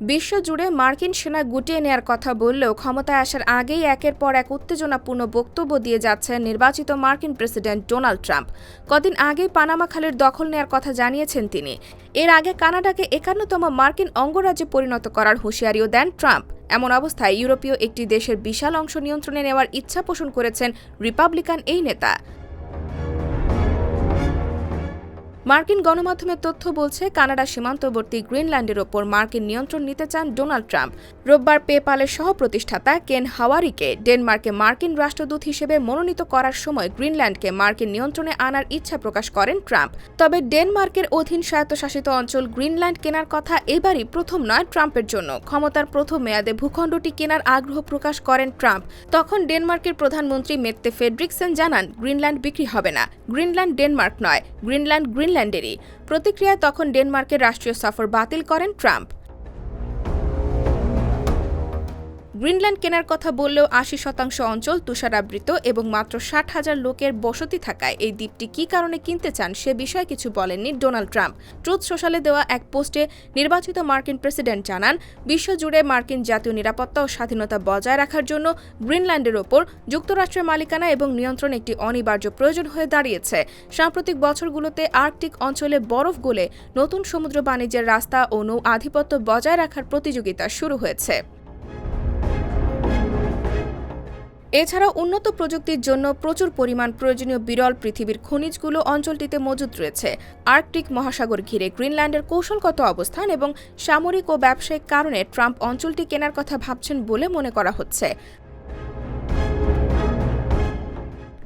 বিশ্বজুড়ে মার্কিন সেনা গুটিয়ে নেয়ার কথা বললেও ক্ষমতায় আসার আগেই একের পর এক উত্তেজনাপূর্ণ বক্তব্য দিয়ে যাচ্ছেন নির্বাচিত মার্কিন প্রেসিডেন্ট ডোনাল্ড ট্রাম্প। কদিন আগেই পানামা খালের দখল নেয়ার কথা জানিয়েছেন তিনি। এর আগে কানাডাকে একান্নতম মার্কিন অঙ্গরাজ্যে পরিণত করার হুঁশিয়ারিও দেন ট্রাম্প। এমন অবস্থায় ইউরোপীয় একটি দেশের বিশাল অংশ নিয়ন্ত্রণে নেওয়ার ইচ্ছা পোষণ করেছেন রিপাবলিকান এই নেতা। মার্কিন গণমাধ্যমের তথ্য বলছে, কানাডা সীমান্তবর্তী গ্রিনল্যান্ডের ওপর মার্কিন নিয়ন্ত্রণ নিতে চান ডোনাল্ড ট্রাম্প। রোববার পেপালের সহ প্রতিষ্ঠাতা কেন হাওয়ারিকে ডেনমার্কে মার্কিন রাষ্ট্রদূত হিসেবে মনোনীত করার সময় গ্রিনল্যান্ডকে মার্কিন নিয়ন্ত্রণে আনার ইচ্ছা প্রকাশ করেন ট্রাম্প। তবে ডেনমার্কের অধীন স্বায়ত্তশাসিত অঞ্চল গ্রিনল্যান্ড কেনার কথা এবারই প্রথম নয় ট্রাম্পের জন্য। ক্ষমতার প্রথম মেয়াদে ভূখণ্ডটি কেনার আগ্রহ প্রকাশ করেন ট্রাম্প। তখন ডেনমার্কের প্রধানমন্ত্রী মেত্তে ফেডরিকসেন জানান, গ্রিনল্যান্ড বিক্রি হবে না। গ্রিনল্যান্ড ডেনমার্ক নয়। গ্রিনল্যান্ড গ্রিনল্যান্ডেরই প্রতিক্রিয়ায় তখন ডেনমার্কের রাষ্ট্রীয় সফর বাতিল করেন ট্রাম্প। গ্রিনল্যান্ড কেনার কথা বললেও আশি শতাংশ অঞ্চল তুষারাবৃত এবং মাত্র ষাট হাজার লোকের বসতি থাকায় এই দ্বীপটি কী কারণে কিনতে চান সে বিষয়ে কিছু বলেননি ডোনাল্ড ট্রাম্প। ট্রুথ সোশ্যালে দেওয়া এক পোস্টে নির্বাচিত মার্কিন প্রেসিডেন্ট জানান, বিশ্বজুড়ে মার্কিন জাতীয় নিরাপত্তা ও স্বাধীনতা বজায় রাখার জন্য গ্রিনল্যান্ডের ওপর যুক্তরাষ্ট্রের মালিকানা এবং নিয়ন্ত্রণ একটি অনিবার্য প্রয়োজন হয়ে দাঁড়িয়েছে। সাম্প্রতিক বছরগুলোতে আর্কটিক অঞ্চলে বরফ গলে নতুন সমুদ্র বাণিজ্যের রাস্তা ও নৌ আধিপত্য বজায় রাখার প্রতিযোগিতা শুরু হয়েছে। এছাড়া উন্নত প্রযুক্তির জন্য প্রচুর পরিমাণ প্রয়োজনীয় বিরল পৃথিবীর খনিজগুলো অঞ্চলটিতে মজুদ রয়েছে। আর্কটিক মহাসাগর ঘিরে গ্রিনল্যান্ডের কৌশলগত অবস্থান এবং সামরিক ও ব্যবসায়িক কারণে ট্রাম্প অঞ্চলটি কেনার কথা ভাবছেন বলে মনে করা হচ্ছে।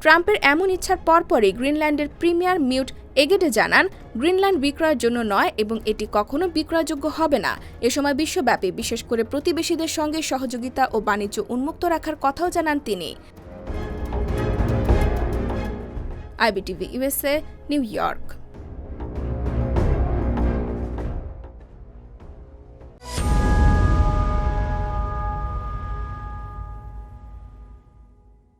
ট্রাম্পের এমন ইচ্ছার পরপরই গ্রিনল্যান্ডের প্রিমিয়ার মিউট এগেটে জানান, গ্রিনল্যান্ড বিক্রয়ের জন্য নয় এবং এটি কখনো বিক্রয়যোগ্য হবে না। এ সময় বিশ্বব্যাপী, বিশেষ করে প্রতিবেশীদের সঙ্গে সহযোগিতা ও বাণিজ্য উন্মুক্ত রাখার কথাও জানান তিনি। IBTV USA New York.